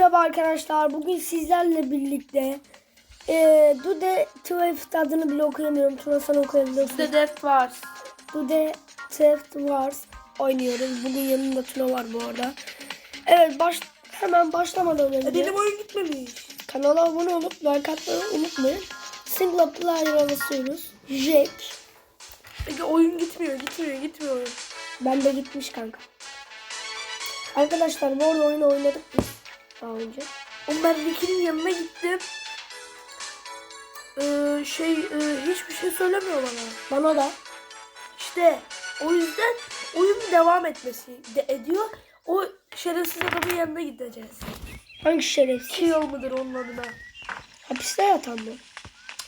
merhaba arkadaşlar. Bugün sizlerle birlikte e, Dude Theft adını bile okuyamıyorum. Tuna sen okuyabilirsin. The Death Wars. Dude Theft Wars oynuyoruz. Bugün yanımda Tuna var bu arada. Evet baş hemen başlamadan önce E, benim oyun gitmemiş. kanala abone olup like atmayı unutmayın. Single player'a basıyoruz. Jack. Peki oyun gitmiyor, gitmiyor, gitmiyor. Ben de gitmiş kanka. Arkadaşlar bu arada oyunu oynadık biz daha önce. Oğlum ben Ricky'nin yanına gittim. Ee, şey, e, hiçbir şey söylemiyor bana. Bana da İşte o yüzden oyun devam etmesi de ediyor. O şerefsiz adamın yanına gideceğiz. hangi şerefsiz? Kill mıdır onun adına? Hapiste yatan mı?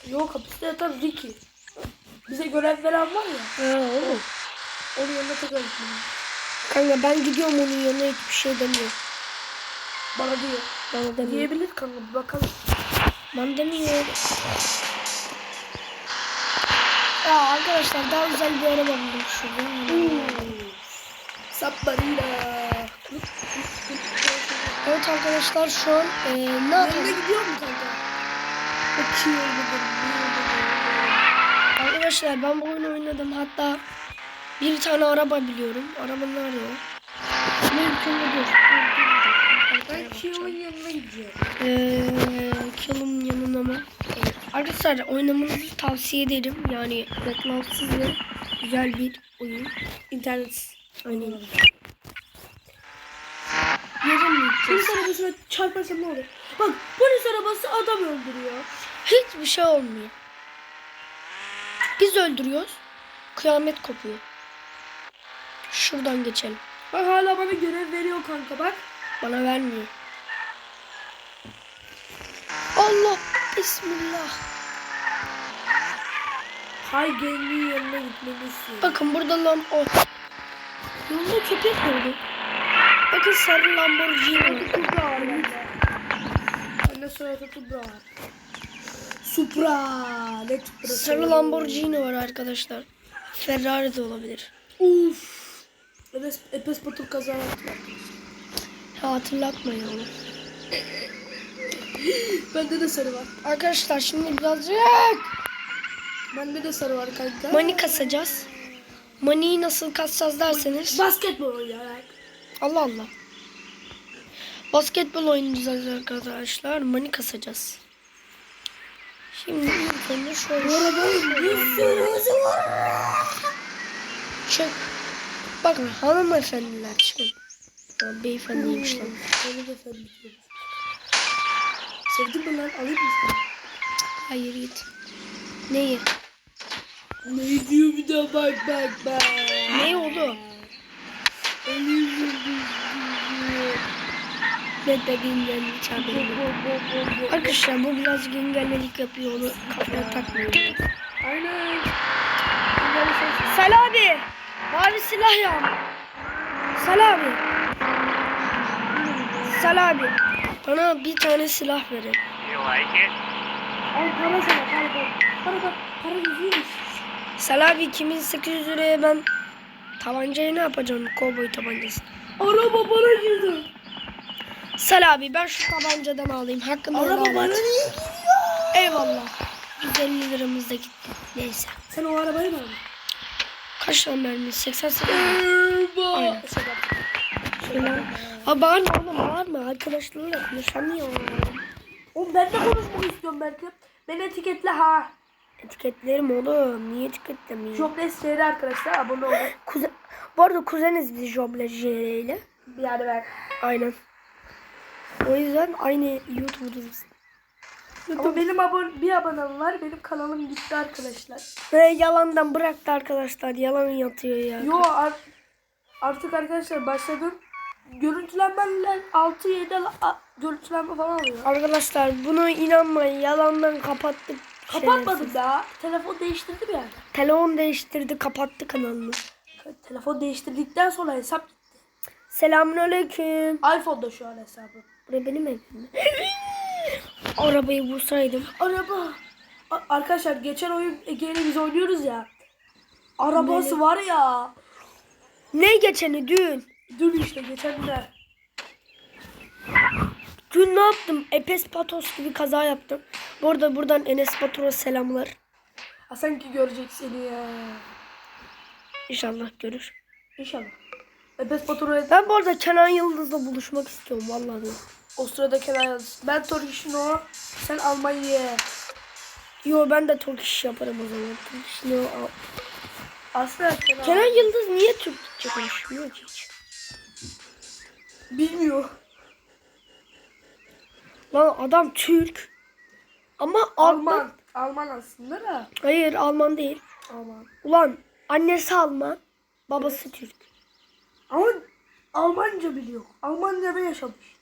Yok hapiste yatan Ricky. Bize görev veren var ya. Ha oğlum. Onun yanına tekrar gitmeliyiz. Kanka ben gidiyorum onun yanına hiçbir şey demiyor. Bana diyor. Bana demiyor. Diyebilir kanka bakalım. Ben demiyor. Ya arkadaşlar daha güzel bir araba buldum şurada. Sabbarıyla. Evet arkadaşlar şu an e, ne yapıyoruz? gidiyor mu kanka? Bakıyor? Arkadaşlar ben bu oyunu oynadım hatta bir tane araba biliyorum. Araba nerede o? Mümkün dur. Kill'ın yanına gidiyorum. Eee Kill'ın yanına mı? Arkadaşlar oynamanızı tavsiye ederim. Yani reklamsız ve güzel bir oyun. İnternet. Aynen. Yerim mi? Polis arabasına çarparsam ne olur? Bak polis arabası adam öldürüyor. Hiçbir şey olmuyor. Biz öldürüyoruz. Kıyamet kopuyor. Şuradan geçelim. Bak hala bana görev veriyor kanka bak. Bana vermiyor. Allah Bismillah. Hay geldiğin yanına gitmelisin. Bakın burada lan o. Yolda köpek gördüm. Bakın sarı Lamborghini. Bende sırada Supra. Supra. Sarı Lamborghini var arkadaşlar. Ferrari de olabilir. Uf. Epes, Epes Batur kaza yaptılar. Ya hatırlatma ya. Bende de sarı var. Arkadaşlar şimdi birazcık Bende de sarı var kanka. money kasacağız. Money'i nasıl kasacağız derseniz. Basketbol oynayarak. Allah Allah. Basketbol oynayacağız arkadaşlar. Money kasacağız. Şimdi ilk önce şöyle. Bu arabanın var. Çık. Bakın hanımefendiler çıkın. Beyefendiymiş lan. De sen biliyorsun. Sevdin mi lan? Alayım mı? Hayır git. Neyi? Ne diyor bir daha bak bak bak. Ne oldu? Hiç haberim yok. Arkadaşlar bu biraz engellilik yapıyor onu kafaya takmıyor. Aynen. Sal abi. Mavi silah ya. Sal abi. Sal abi. Bana bir tane silah verin. You like it? Al para sana para para. Para para. Para yüzüymüş. Sal abi 2800 liraya ben tabancayı ne yapacağım? Kovboy tabancası. Araba bana girdi. Sal abi ben şu tabancadan alayım. Hakkını Araba bana niye giriyor? Eyvallah. 150 liramız da gitti. Neyse. Sen o arabayı mı aldın? Kaç lan mermi? 88. Araba. Aynen. Şöyle. Aa bağırma oğlum bağırma. Arkadaşlarla konuşamıyorum. Oğlum ben de konuşmak istiyorum belki. Beni etiketle ha. Etiketlerim oğlum. Niye etiketlemeyeyim? Jobless seyri arkadaşlar abone olun. Kuzen... Bu arada kuzeniz biz Joble JR ile. Yani ben. Aynen. O yüzden aynı YouTube'dayız. Ama benim abon bir abonem var. Benim kanalım gitti arkadaşlar. Ve yalandan bıraktı arkadaşlar. Yalan yatıyor ya. Yo ar- artık arkadaşlar başladım. Görüntülenmeler 6-7 görüntülenme falan alıyor. Arkadaşlar bunu inanmayın. Yalandan kapattık. Kapatmadım Şerefsiz. daha. Telefon değiştirdim yani. Telefon değiştirdi kapattı kanalını. Telefon değiştirdikten sonra hesap gitti. Selamünaleyküm. iPhone'da şu an hesabım. Buraya benim evim mi? Arabayı vursaydım. Araba. A- arkadaşlar geçen oyun Ege'yle biz oynuyoruz ya. Arabası var ya. Ne geçeni dün? Dün işte geçen de. Dün ne yaptım? Epes Patos gibi kaza yaptım. Bu arada buradan Enes Batur'a selamlar. Ha sanki görecek seni ya. İnşallah görür. İnşallah. Ebes Batur'a Ben bu arada Kenan Yıldız'la buluşmak istiyorum vallahi. o sırada Kenan Yıldız. Ben Torkişno, sen Almanya. Yo ben de Türk iş yaparım o zaman. İşini al. Aslında Kenan, Kenan Yıldız niye Türkçe konuşmuyor ki hiç? Bilmiyor. Lan adam Türk. Ama Alman. Alman. Alman aslında da. Hayır Alman değil. Alman. Ulan annesi Alman. Babası Türk. Ama Almanca biliyor. Almanya'da yaşamış.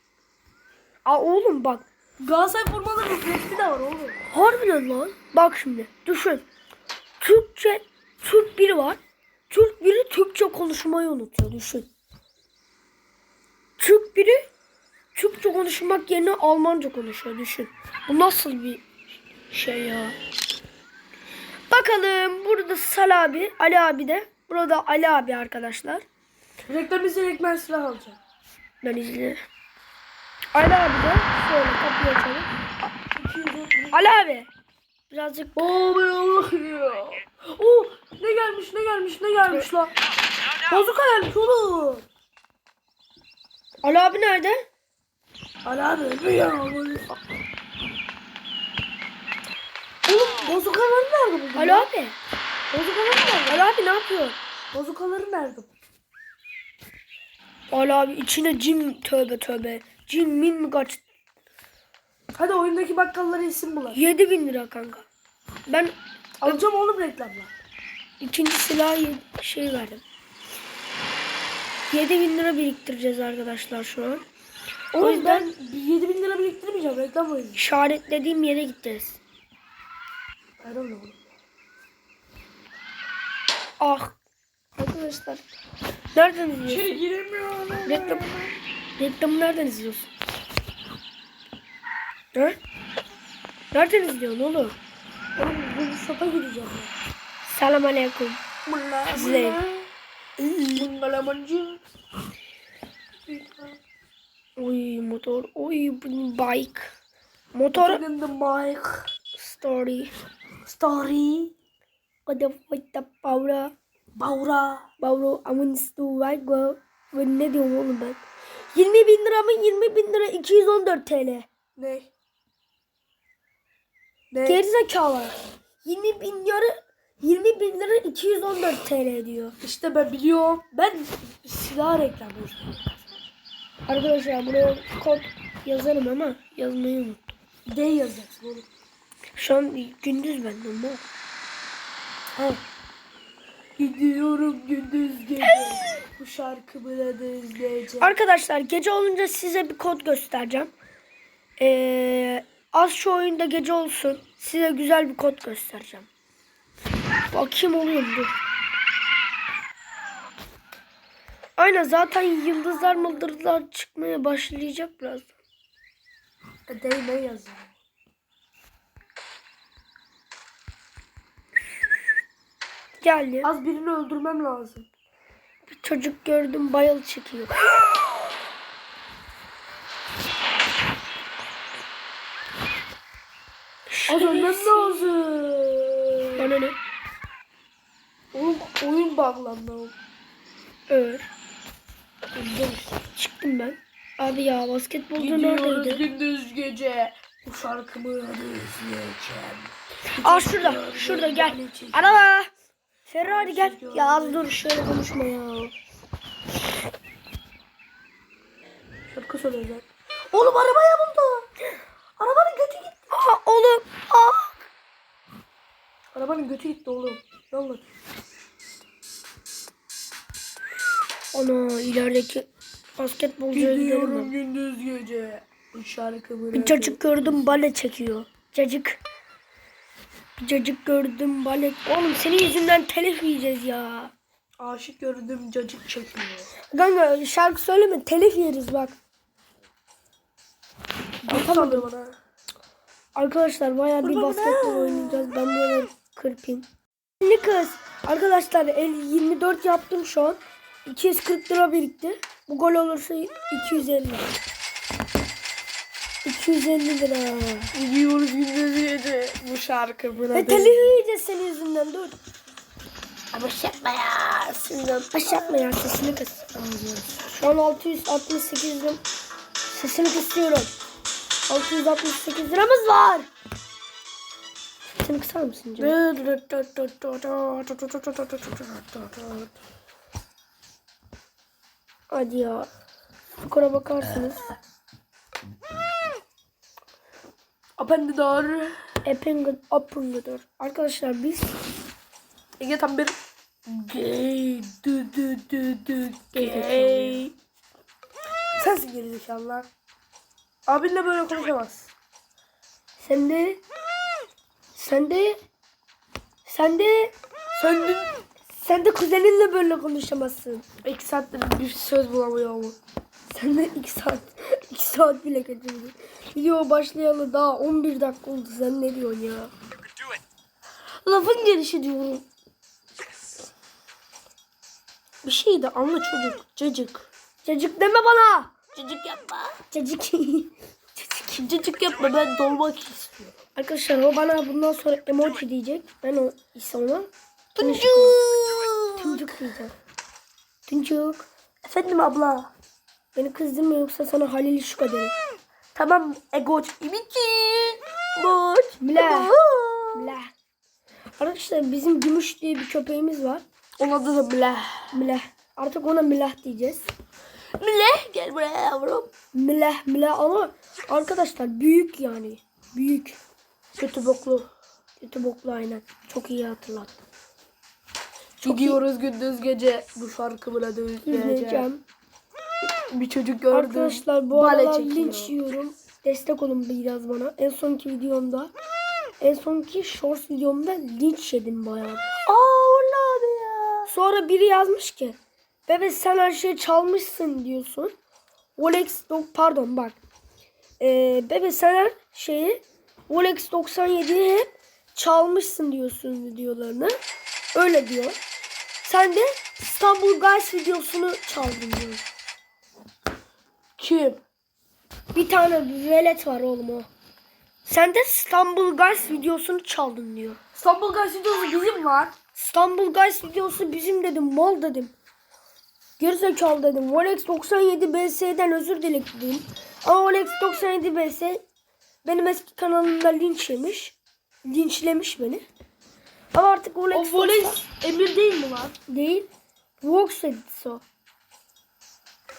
Aa oğlum bak. Galatasaray formalarının resmi de var oğlum. Harbiden lan. Bak şimdi düşün. Türkçe Türk biri var. Türk biri Türkçe konuşmayı unutuyor düşün. Türk biri Türkçe konuşmak yerine Almanca konuşuyor düşün. Bu nasıl bir şey ya? Bakalım burada Sal abi, Ali abi de. Burada Ali abi arkadaşlar. Reklam izleyerek ben silah alacağım. Ben izle. Ali abi de şöyle kapıyı açalım. Ali abi. Birazcık Abi Allah ya. Oo, ne gelmiş ne gelmiş ne gelmiş lan. Bazuka gelmiş oğlum. Ali abi nerede? Ali abi öldü ya. Oğlum bazukaları nerede buldun? Ali ya? abi. Bazukaları nerede? Ali abi ne yapıyor? Bazukaları nerede? Ali abi içine cin tövbe tövbe. Cin min mi kaç? Hadi oyundaki bakkallara isim bulalım. 7000 lira kanka. Ben Alacağım oğlum reklamla. ikinci silahı şey verdim. 7000 lira biriktireceğiz arkadaşlar şu an. O Oğlum yüzden ben 7000 lira biriktirmeyeceğim reklam oyunu. işaretlediğim yere gideceğiz. Ah. Arkadaşlar. Nereden izliyorsun? İçeri giremiyorum. Reklam, reklamı nereden izliyorsun? He? Nereden izliyorsun oğlum? Oğlum bu şopa gideceğim ben. Selam aleyküm. Bunlar İzleyin. Bungalamancı. Oy motor, oy bike. Motor in the mic. story. Story. O da fayda paura. Baura. Paura amun stu right go. Ben ne diyorum oğlum ben? 20 bin lira mı? 20 bin lira 214 TL. Ne? Ne? Gerizekalı. 20 bin lira 20 bin lira 214 TL diyor. İşte ben biliyorum. Ben silah reklamı. Arkadaşlar buraya kod yazarım ama yazmayı unuttum. D yazacaksın oğlum. Şu an gündüz benden bu. Ha. Gidiyorum gündüz gece. Bu şarkımı da izleyeceğim. Arkadaşlar gece olunca size bir kod göstereceğim. Ee, az şu oyunda gece olsun. Size güzel bir kod göstereceğim. Bakayım oluyor mu? Dur. Aynen zaten yıldızlar mıldırlar çıkmaya başlayacak birazdan. D ne yazıyor? Geldi. Az birini öldürmem lazım. Bir çocuk gördüm bayıl çıkıyor. Az ölmem lazım. Bana ne? Oğlum oyun bağlandı. oğlum. Öldüm. Çıktım ben. Abi ya basketbolcu Gidiyoruz neredeydi? gündüz gece. Bu şarkımı izleyeceğim. Aa şurada. Şurada gel. Araba. Ferrari gel. Ya az dur şöyle konuşma ya. Şarkı söyleyeceğim. Oğlum arabaya buldu. Arabanın götü gitti. Aa oğlum. Aa. Arabanın götü gitti oğlum. Ne olur? Ana ilerideki basketbolcuya Gidiyorum gündüz gece. Bu şarkımı Bir çocuk gördüm bale çekiyor. Cacık. Bir çocuk gördüm bale. Oğlum senin yüzünden telif yiyeceğiz ya. Aşık gördüm cacık çekiyor. Kanka şarkı söyleme telif yeriz bak. Sallıyor bana. Arkadaşlar bayağı bir basketbol oynayacağız. Ben böyle kırpayım. Ne kız? Arkadaşlar el 24 yaptım şu an. 240 lira birikti. Bu gol olursa 250 lira. 250 lira. Gidiyoruz gündüz gece. Bu şarkı buna E telif yiyeceğiz senin yüzünden dur. Ama yapma ya. Sinirden. Baş yapma ya sesini kıs. Şu an 668 lira. Sesini kısıyorum. 668 liramız var. Sesini kısar mısın canım? Hadi ya. Skora bakarsınız. Apendidor. Epenged Uppengedur. Arkadaşlar biz Ege tam bir gay. Du du du du gay. Sensin gerizekalı lan. Abinle böyle konuşamaz. sen de sen de sen de Sen dün sen de kuzeninle böyle konuşamazsın. iki saattir bir söz bulamıyor mu? Sen de 2 saat 2 saat bile kaçırdın. Video başlayalı daha 11 dakika oldu. Sen ne diyorsun ya? Lafın gelişi diyorum. Bir şey de anla çocuk. Cacık. Cacık deme bana. Cacık yapma. Cacık. Cacık, cacık yapma ben dolmak istiyorum. Arkadaşlar o bana bundan sonra emoji diyecek. Ben o ise ona Tuncuk. Tuncuk diyeceğim. Tuncuk. Efendim abla. Beni kızdırma yoksa sana Halil Şuka derim. Tamam egoç. İmiki. Boç. Bla. Bla. Arkadaşlar bizim Gümüş diye bir köpeğimiz var. Onun adı da Bleh. Milah. Artık ona Milah diyeceğiz. Bleh gel buraya yavrum. Milah Milah ama arkadaşlar büyük yani. Büyük. Kötü boklu. Kötü boklu aynen. Çok iyi hatırlattın. Gidiyoruz gündüz gece bu şarkı buna dönüşeceğim. İzleyeceğim. Bir çocuk gördüm. Arkadaşlar bu aralar linç yiyorum. Destek olun biraz bana. En sonki videomda en sonki shorts videomda linç yedim bayağı. Aa vallahi ya. Sonra biri yazmış ki Bebe sen her şeyi çalmışsın diyorsun. Rolex do- pardon bak. Ee, bebe sen her şeyi Rolex 97'yi hep çalmışsın diyorsun videolarını. Öyle diyor. Sen de İstanbul Guys videosunu çaldın diyor. Kim? Bir tane velet var oğlum o. Sen de İstanbul Guys videosunu çaldın diyor. İstanbul Gazetesi bizim var. İstanbul Guys videosu bizim dedim. Mal dedim. Gerizekalı dedim. Rolex 97 BS'den özür diledim. Ama Rolex 97 BS benim eski kanalımda linç yemiş. Linçlemiş beni. Ama artık Rolex O Emir değil mi lan? değil. Vox Edits o.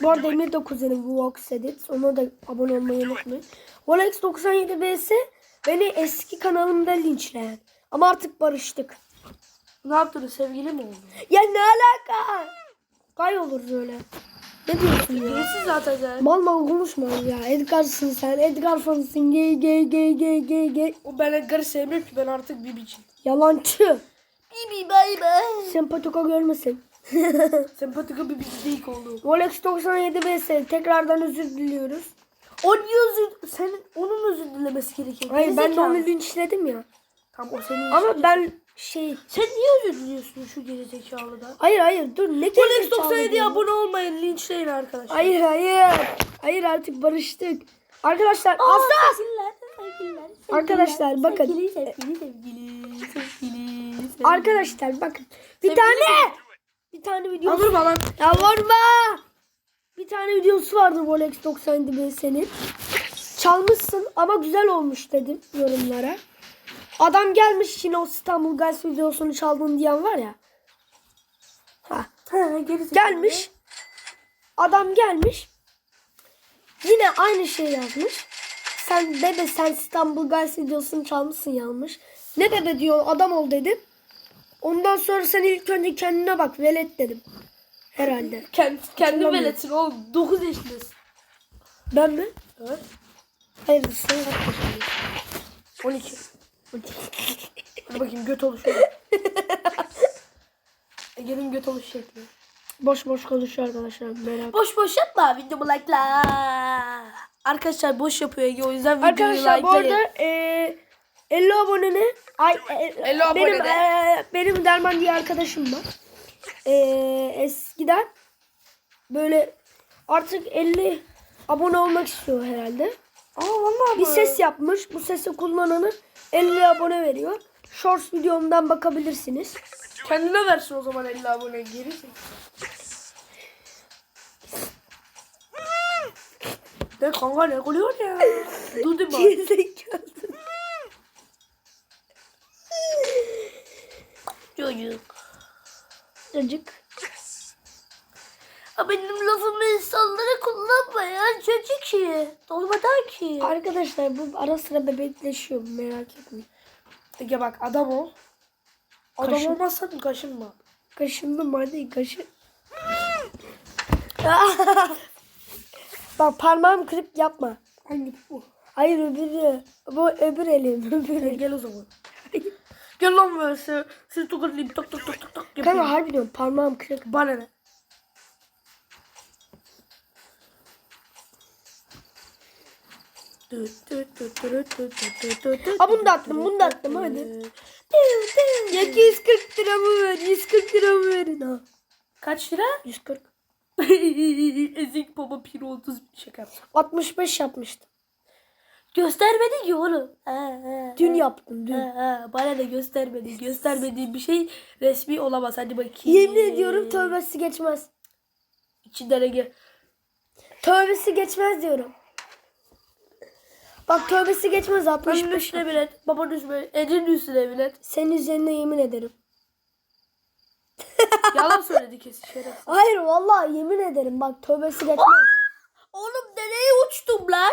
Bu arada Emir de kuzenim Vox Edits. Ona da abone olmayı unutmayın. Rolex 97 BS beni eski kanalımda linçleyen. Ama artık barıştık. Ne yaptınız sevgili mi oldu? Ya ne alaka? Kay olur öyle. Ne diyorsun ya? Birisi zaten sen. Mal mal konuşma ya. Edgar'sın sen. Edgar fanısın. Gay gay gay gay gay gay. O ben Edgar'ı sevmiyorum ki ben artık Bibiciyim. Yalancı. Bibi bay bay. Sempatika görmesin. Sempatika Bibici değil oğlum. Rolex 97 BS. Tekrardan özür diliyoruz. O niye özür... Senin onun özür dilemesi gerekiyor. Hayır ben de onu linçledim ya. Tamam o senin Ama ben şey... Sen niye özür diliyorsun şu gerizekalıdan? Hayır hayır dur ne Rolex gerizekalı 97'ye diyorum. abone olmayın linçleyin arkadaşlar. Hayır hayır. Hayır artık barıştık. Arkadaşlar asla. Sevgililer, sevgililer, sevgililer, Arkadaşlar, bakın. Sevgili, sevgili, sevgili, sevgili, sevgili. Arkadaşlar bakın. Bir Sevgili- tane. Bir tane video. Ya vurma lan. Ya vurma. Bir tane videosu vardı Rolex 97 BS'nin. Çalmışsın ama güzel olmuş dedim yorumlara. Adam gelmiş yine o İstanbul Guys videosunu çaldın diyen var ya. Ha. Gelmiş. Adam gelmiş. Yine aynı şey yazmış. Sen bebe sen İstanbul Guys videosunu çalmışsın yazmış. Ne bebe diyor adam ol dedim. Ondan sonra sen ilk önce kendine bak velet dedim. Herhalde. Kend, kendi veletsin oğlum. 9 yaşındasın. Ben mi? Evet. Hayır sen kaç yaşındasın? 12. Hadi bakayım göt oluşuyor. Ege'nin göt oluş şekli. Boş boş konuşuyor arkadaşlar. Merak. Boş boş yapma videomu like'la. Arkadaşlar boş yapıyor Ege o yüzden videoyu Arkadaşlar bu like'layın. arada eee 50 abonene ay e, 50 benim abonede. eee, benim Derman diye arkadaşım var. Eee eskiden böyle artık 50 abone olmak istiyor herhalde. Aa vallahi Bir ses yapmış. Bu sesi kullananı 50 abone veriyor. Shorts videomdan bakabilirsiniz. Kendine versin o zaman 50 abone geri. Ne kanka ne oluyor ya? Değil mi? Gerizekalı. Çocuk. Çocuk. Kullanma ya. Çocuk şey. Olmadan ki. Arkadaşlar bu ara sıra bebekleşiyor merak etmeyin. Ege bak adam ol. Adam Kaşın. olmazsan kaşınma. Kaşındım hadi kaşı. Bak parmağım kırık yapma. Hangi bu? Hayır öbürü. Bu öbür elim. Öbür elim. Gel o zaman. Gel lan böyle seni, tokalayayım tak tak tak tak tak. Kanka harbi diyorum parmağım kırık. Bana ne? Ha, bunu da attım, bunu da attım, hadi. Ya 140 lira mı ver? 140 lira mı verin ha? Kaç lira? 140. Ezik baba pir 30 şaka. 65 yapmıştım. Göstermedi ki oğlum. Ha, ha, Dün ha. yaptım dün. Ha, ha, bana da göstermedi. Göstermediği bir şey resmi olamaz. Hadi bakayım. Yemin ediyorum tövbesi geçmez. İçinden Ege. Tövbesi geçmez diyorum. Bak tövbesi geçmez Benim 65. üstüne bilet. Babanın üstüne. Ece'nin üstüne bilet. Senin üzerine yemin ederim. Yalan söyledi kesin şeref. Hayır vallahi yemin ederim bak tövbesi geçmez. Oğlum nereye uçtum lan?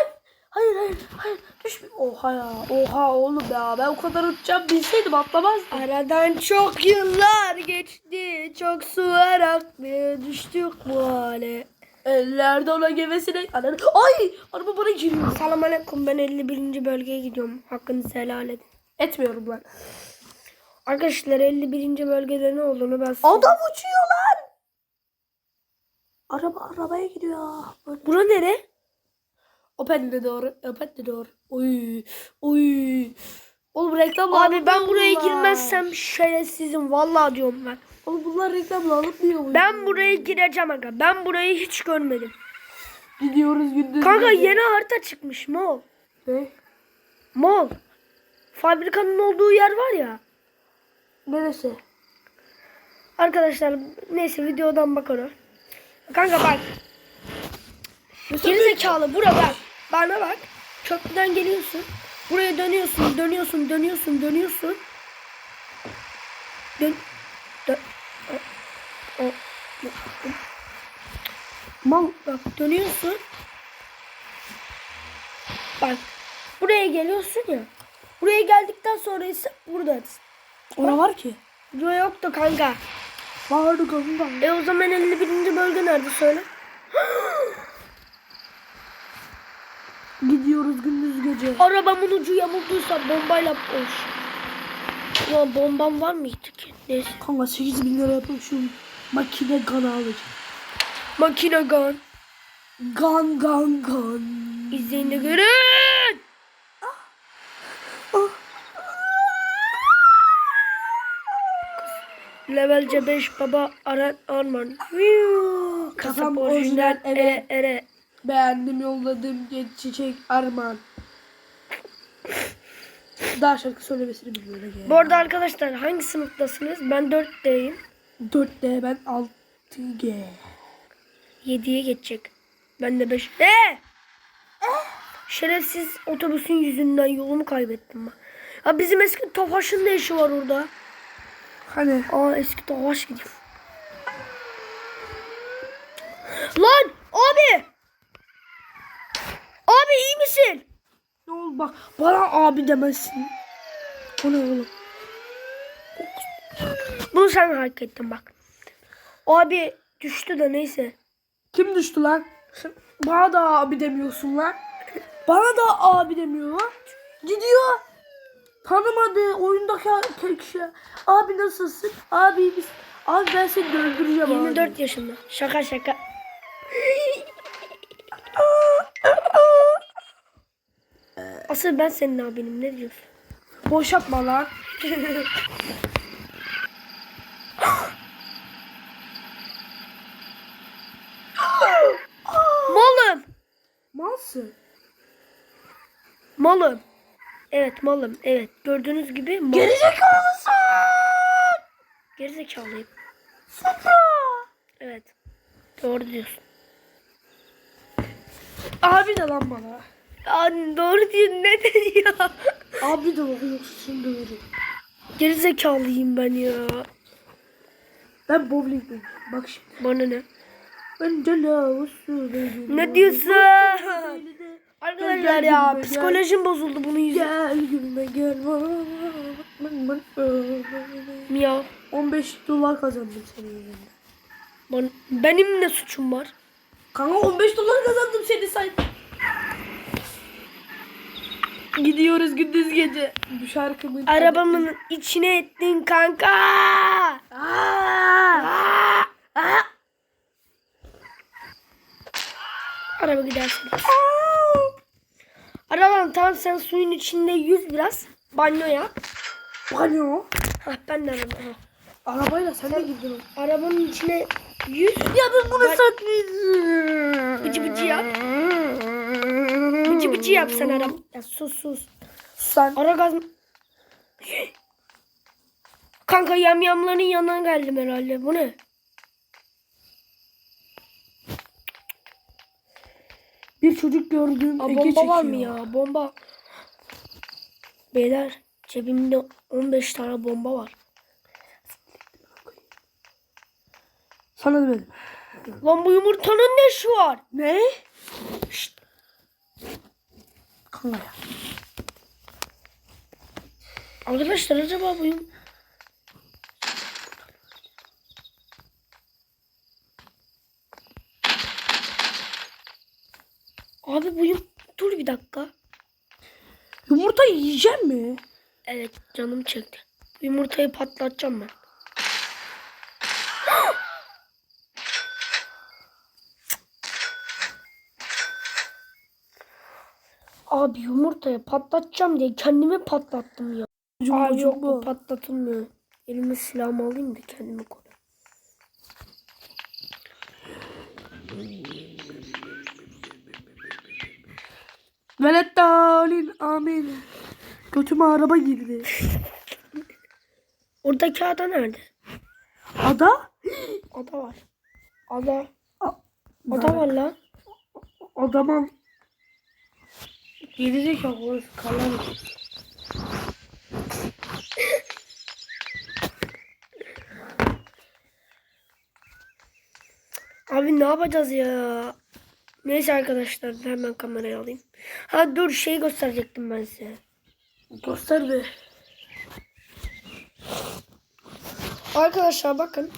Hayır hayır hayır düşme. Oha ya oha oğlum ya ben o kadar uçacağım bilseydim atlamazdım. Aradan çok yıllar geçti. Çok sular aktı. Düştük bu hale. Ellerde ona gevesine. Ananı. Ay araba bana giriyor. Selam aleyküm ben 51. bölgeye gidiyorum. Hakkınızı helal edin. Etmiyorum lan. Arkadaşlar 51. bölgede ne olduğunu ben. Adam uçuyor lan. Araba arabaya gidiyor. Bura nere? Open'de doğru. Open'de doğru. Oy. Oy. Oğlum reklamla Abi ben buraya girmezsem şerefsizim. Vallahi diyorum ben. Oğlum bunlar reklamla alınmıyor mu? Ben buraya gireceğim aga. Ben burayı hiç görmedim. Gidiyoruz gündüz. Kanka gece. yeni harita çıkmış mol. Ne? Mol. Fabrikanın olduğu yer var ya. Neresi? Arkadaşlar neyse videodan bak ona. Kanka bak. Gerizekalı bura bak. Bana bak. Köprüden geliyorsun. Buraya dönüyorsun, dönüyorsun, dönüyorsun, dönüyorsun. Dön. Dön. O- Mal bak dönüyorsun. Bak. Buraya geliyorsun ya. Buraya geldikten sonra ise buradasın. Ora var ki. Buraya yoktu kanka. Vardı kanka. E o zaman 51. bölge nerede söyle? Gidiyoruz gündüz gece. Arabamın ucu yamulduysa bombayla boş. Ulan bombam var mıydı ki? Neyse. Kanka 8 bin lira yapıp şu makine ganı alacağım. Makine gun. Gan gan gan. İzleyin de görün. Levelce 5 baba Aran Arman. Kafam orijinal ere ere. Beğendim yolladım çiçek armağan. Daha şarkı söylemesini bilmiyorum. Bu arada arkadaşlar hangi sınıftasınız? Ben 4'teyim. 4D ben 6G. 7'ye geçecek. Ben de 5. Ee! Şerefsiz otobüsün yüzünden yolumu kaybettim ben. Ya bizim eski Tofaş'ın ne işi var orada? Hani Aa eski Tofaş gidiyor. Lan abi! Abi iyi misin? ne oldu bak bana abi demezsin. O ne oğlum? Bunu sen hak ettin bak. Abi düştü de neyse. Kim düştü lan? Bana da abi demiyorsun lan. Bana da abi demiyor lan. Gidiyor. Tanımadı oyundaki kişi. Abi nasılsın? Abi biz. Abi ben seni öldüreceğim abi. 24 yaşında. Şaka şaka. Asıl ben senin abinim ne diyorsun? Boş yapma lan. Malım. Malsın. Malım. Evet malım. Evet. Gördüğünüz gibi malım. Gerizekalısın. Gerizekalıyım. Supra. Evet. Doğru diyorsun. Abi de lan bana. Aa, doğru diyorsun. Ne dedi ya? Abi de bana yoksa seni döverim. Gerizekalıyım ben ya. Ben bowling oynuyorum. Bak şimdi. Bana ne? Ben de lavusum. Ne diyorsun? Arkadaşlar ya psikolojim bozuldu bunun yüzünden. Gel gülme gel. Miyav. 15 dolar kazandım senin yüzünden. Benim ne suçum var? Kanka 15 dolar kazandım seni say. Gidiyoruz gündüz gece. Bu şarkımın Arabamın içine ettin kanka. Aa! Aa! Araba gidersin. Arabam tamam sen suyun içinde yüz biraz. Banyo yap. Banyo. Hah ben de araba. Arabayla sen de girdin. Arabanın içine yüz. Ya ben bunu Ben- satmayacağım. Bıcı bıcı yap. Bıcı bıcı yap sen araba. Ya sus sus. Sen Ara gaz... Kanka yamyamların yanına geldim herhalde. Bu ne? Bir çocuk gördüm. Aa, bomba var mı çekiyor. ya? Bomba. Beyler cebimde 15 tane bomba var. Sana demedim. Lan bu yumurtanın ne şu var? Ne? Şşt. Kanka ya. Arkadaşlar acaba bu yum... Abi bu yum... Dur bir dakika. Yumurta yiyecek mi? Evet canım çekti. Bu Yumurtayı patlatacağım ben. Abi yumurtayı patlatacağım diye kendimi patlattım ya. Abi yok bu patlatılmıyor. Elime silahımı alayım da kendimi koruyayım. Veleddalin amin. Götüme araba girdi. Oradaki ada nerede? Ada? Ada var. Ada. A- Ada var lan. Adamın gerizekalı orası kalan. Abi ne yapacağız ya? Neyse arkadaşlar hemen kamerayı alayım. Ha dur şey gösterecektim ben size. Göster be. Arkadaşlar bakın.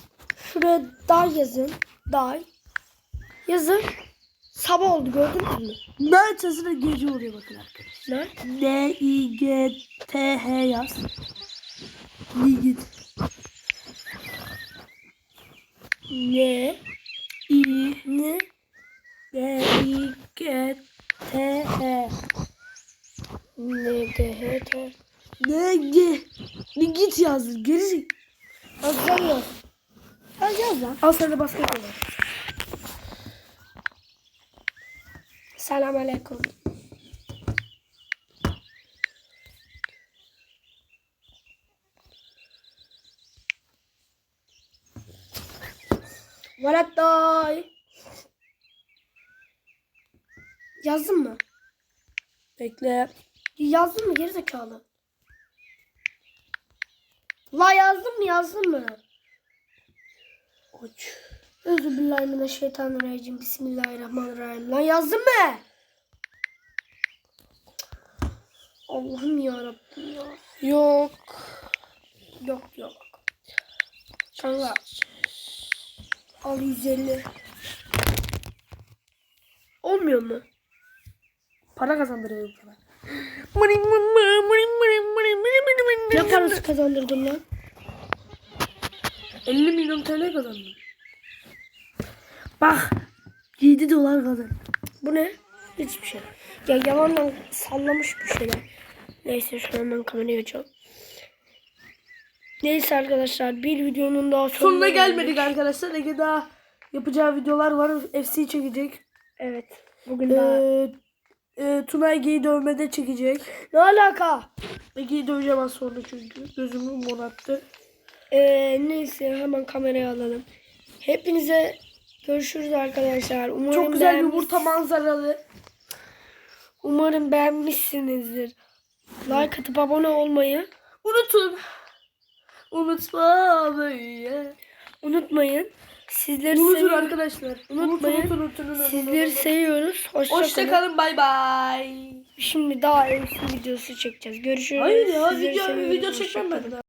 Şuraya day yazın. Day. Yazın. Sabah oldu gördünüz mü? Ne sesine gece oluyor bakın arkadaşlar. Ne? N I G T H yaz. Nigit. Ne? I Ne? G I G T H. Ne? G, H, T. N G. Nigit yazdı. Gerizekalı. Azdan yaz. Al yaz lan. Al de basket oyna. Selam aleyküm. Velet day. Yazdın mı? Bekle. Yazdın mı gerizekalı? La yazdın mı yazdın mı? Aç. Özübillahimineşşeytanirracim. Bismillahirrahmanirrahim. Lan yazdın mı? Allah'ım ya Rabbim ya. Yok. Yok yok. Kanka. Al 150. Olmuyor mu? Para kazandırıyorum sana. Ne parası kazandırdın lan? 50 milyon TL kazandım. Bak. 7 dolar kazandım. Bu ne? Hiçbir şey. Ya yalandan sallamış bir şeyler. Neyse şu an ben kamerayı açalım. Neyse arkadaşlar bir videonun daha sonuna, Sonuna gelmedik arkadaşlar. Ege daha yapacağı videolar var. FC çekecek. Evet. Bugün daha Ee, e, Tuna Ege'yi dövmede çekecek. Ne alaka? Ege'yi döveceğim az sonra çünkü. Gözümü morattı. Ee, neyse hemen kameraya alalım. Hepinize görüşürüz arkadaşlar. Umarım Çok güzel beğenmiş- yumurta manzaralı. Umarım beğenmişsinizdir. Like atıp abone olmayı Unutun. Unutma böyle. unutmayın. Sizleri Unutun seviyoruz. arkadaşlar. Unutmayın. Unutun, unutun, unutun, Sizleri seviyoruz. Hoşça, kalın. Hoşçakalın bay bay. Şimdi daha eski videosu çekeceğiz. Görüşürüz. Hayır ya Sizleri video, seviyoruz. video Hoşça çekmem kalın. ben daha.